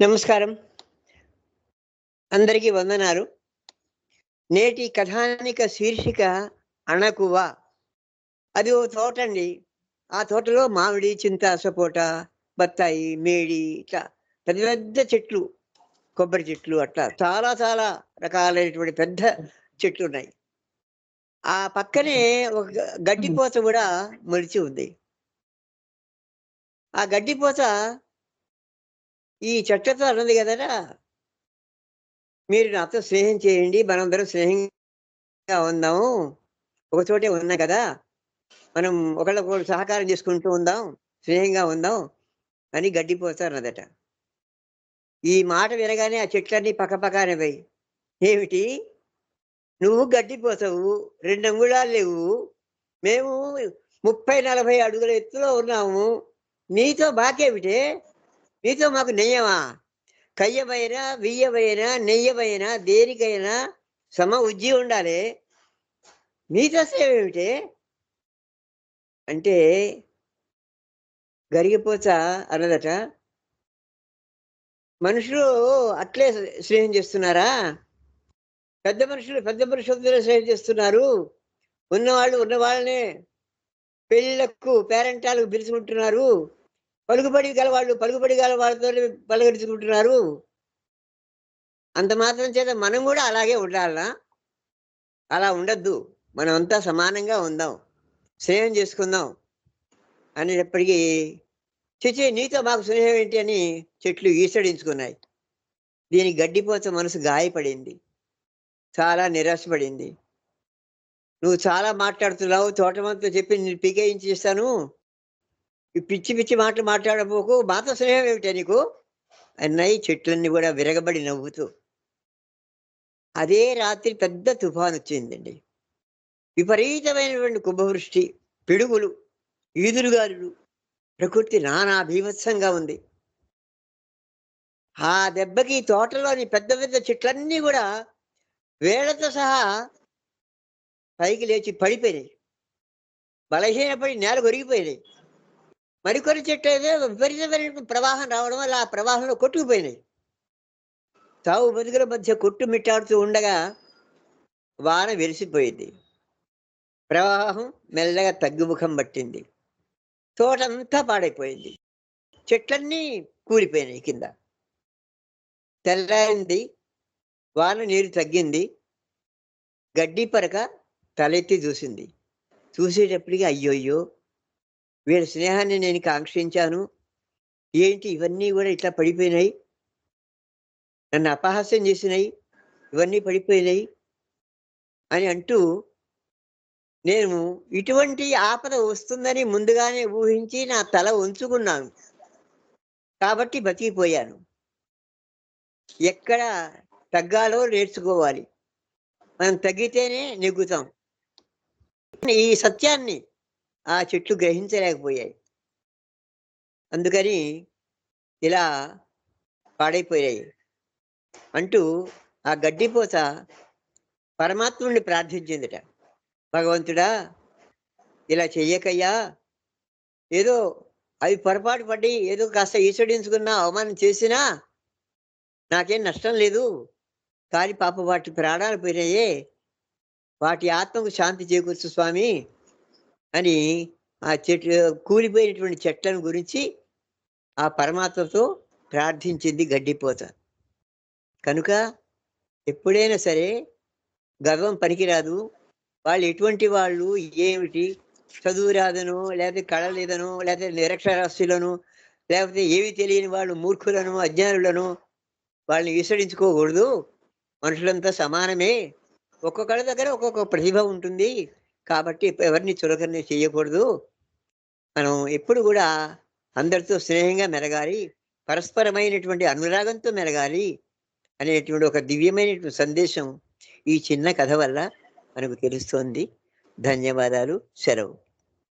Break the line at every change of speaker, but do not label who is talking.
నమస్కారం. అందరికీ వందనాలు. నేటి కథానిక శీర్షిక అణకువ. అది ఓ తోట అండి. ఆ తోటలో మామిడి చింత సపోట బత్తాయి మేడి ఇట్లా పెద్ద పెద్ద చెట్లు కొబ్బరి చెట్లు అట్లా చాలా చాలా రకాలైనటువంటి పెద్ద చెట్లు ఉన్నాయి ఆ పక్కనే ఒక గడ్డిపోత కూడా మొలిచి ఉంది. ఆ గడ్డిపోత ఈ చెట్లతో అన్నది కదరా? మీరు నాతో స్నేహం చేయండి మనందరం స్నేహంగా ఉందాము. ఒక చోటే ఉన్నాం కదా? మనం ఒకళ్ళకొకరు సహకారం చేసుకుంటూ ఉందాం స్నేహంగా ఉందాం అని గడ్డిపోతారన్నదట. ఈ మాట వినగానే ఆ చెట్లన్నీ పక్కపక్కనే పోయి ఏమిటి? నువ్వు గడ్డిపోతావు రెండు అంగుళాలు లేవు మేము ముప్పై నలభై అడుగుల ఎత్తులో ఉన్నాము నీతో బాకేమిటే నీతో మాకు నెయ్యమా కయ్యమైనా బియ్యమైనా నెయ్యమైనా దేనికైనా సమ ఉజ్జి ఉండాలి. నీతో సేవేమిటి అంటే గరిగిపోత అన్నదట. మనుషులు అట్లే స్నేహం చేస్తున్నారా? పెద్ద మనుషులు పెద్ద మనుషులతో స్నేహం చేస్తున్నారు. ఉన్నవాళ్ళు ఉన్న వాళ్ళనే పెళ్ళిళ్ళకు పేరెంటాలకు పిలుచుకుంటున్నారు. పలుకుబడి గల వాళ్ళు పలుకుబడి గల వాళ్ళతో పలకరించుకుంటున్నారు. అంత మాత్రం చేత మనం కూడా అలాగే ఉండాలనా? అలా ఉండద్దు. మనం అంతా సమానంగా ఉందాం. స్నేహం చేసుకుందాం అనేటప్పటికీ చిచి నీతో మాకు స్నేహం ఏంటి? అని చెట్లు ఈసడించుకున్నాయి. దీని గడ్డిపోత మనసు గాయపడింది. చాలా నిరాశపడింది. నువ్వు చాలా మాట్లాడుతున్నావు తోటమంతా చెప్పి నేను పీకేయించి ఇస్తాను పిచ్చి పిచ్చి మాటలు మాట్లాడబోకు మాత స్నేహం ఏమిటా నీకు? అన్నాయి చెట్లన్నీ కూడా విరగబడి నవ్వుతూ. అదే రాత్రి పెద్ద తుఫాన్ వచ్చిందండి. విపరీతమైనటువంటి కుంభవృష్టి పిడుగులు ఈదురుగాలులు ప్రకృతి నానా భీభత్సంగా ఉంది. ఆ దెబ్బకి తోటలోని పెద్ద పెద్ద చెట్లన్నీ కూడా వేళ్ళతో సహా పైకి లేచి పడిపోయినాయి. బలహీనపడి నేల కొరిగిపోయినాయి మరికొన్ని చెట్టు అయితే విపరీతమైన ప్రవాహం రావడం వల్ల ఆ ప్రవాహంలో కొట్టుకుపోయినాయి. తావు బతుకుల మధ్య కొట్టు మిట్టాడుతూ ఉండగా వాన వెలిసిపోయింది ప్రవాహం మెల్లగా తగ్గుముఖం పట్టింది. తోటంతా పాడైపోయింది. చెట్లన్నీ కూలిపోయినాయి కింద. తెల్లారింది వాన నీరు తగ్గింది. గడ్డి పరక తలెత్తి చూసింది. చూసేటప్పటికి అయ్యోయ్యో వీళ్ళ స్నేహాన్ని నేను కాంక్షించాను ఏంటి? ఇవన్నీ కూడా ఇట్లా పడిపోయినాయి. నన్ను అపహాస్యం చేసినాయి. ఇవన్నీ పడిపోయినాయి అని అంటూ నేను ఇటువంటి ఆపద వస్తుందని ముందుగానే ఊహించి నా తల ఉంచుకున్నాను కాబట్టి బతికిపోయాను. ఎక్కడ తగ్గాలో నేర్చుకోవాలి. మనం తగ్గితేనే నెగ్గుతాం. ఈ సత్యాన్ని ఆ చెట్లు గ్రహించలేకపోయాయి. అందుకని ఇలా పాడైపోయాయి. అంటూ ఆ గడ్డిపోత పరమాత్ముడిని ప్రార్థించిందిట. భగవంతుడా ఇలా చెయ్యకయ్యా. ఏదో అవి పొరపాటు పడి ఏదో కాస్త ఈసడించుకున్నా అవమానం చేసినా నాకేం నష్టం లేదు. కానీ పాప వాటి ప్రాణాలు పోయినాయే. వాటి ఆత్మకు శాంతి చేకూర్చు స్వామి. అని ఆ చెట్లు కూలిపోయినటువంటి చెట్లను గురించి ఆ పరమాత్మతో ప్రార్థించింది గడ్డిపోత. కనుక ఎప్పుడైనా సరే గర్వం పనికిరాదు. వాళ్ళు ఎటువంటి వాళ్ళు ఏమిటి చదువు రాదనో లేకపోతే కళ లేదను లేకపోతే నిరక్షరాస్తులను లేకపోతే ఏవి తెలియని వాళ్ళు మూర్ఖులను అజ్ఞానులను వాళ్ళని విసడించుకోకూడదు మనుషులంతా సమానమే. ఒక్కొక్కళ్ళ దగ్గర ఒక్కొక్క ప్రతిభ ఉంటుంది. కాబట్టి ఎవరిని చులకన చేయకూడదు మనం ఎప్పుడు కూడా అందరితో స్నేహంగా మెరగాలి పరస్పరమైనటువంటి అనురాగంతో మెరగాలి అనేటువంటి ఒక దివ్యమైనటువంటి సందేశం ఈ చిన్న కథ వల్ల మనకు తెలుస్తోంది. ధన్యవాదాలు. సెలవు.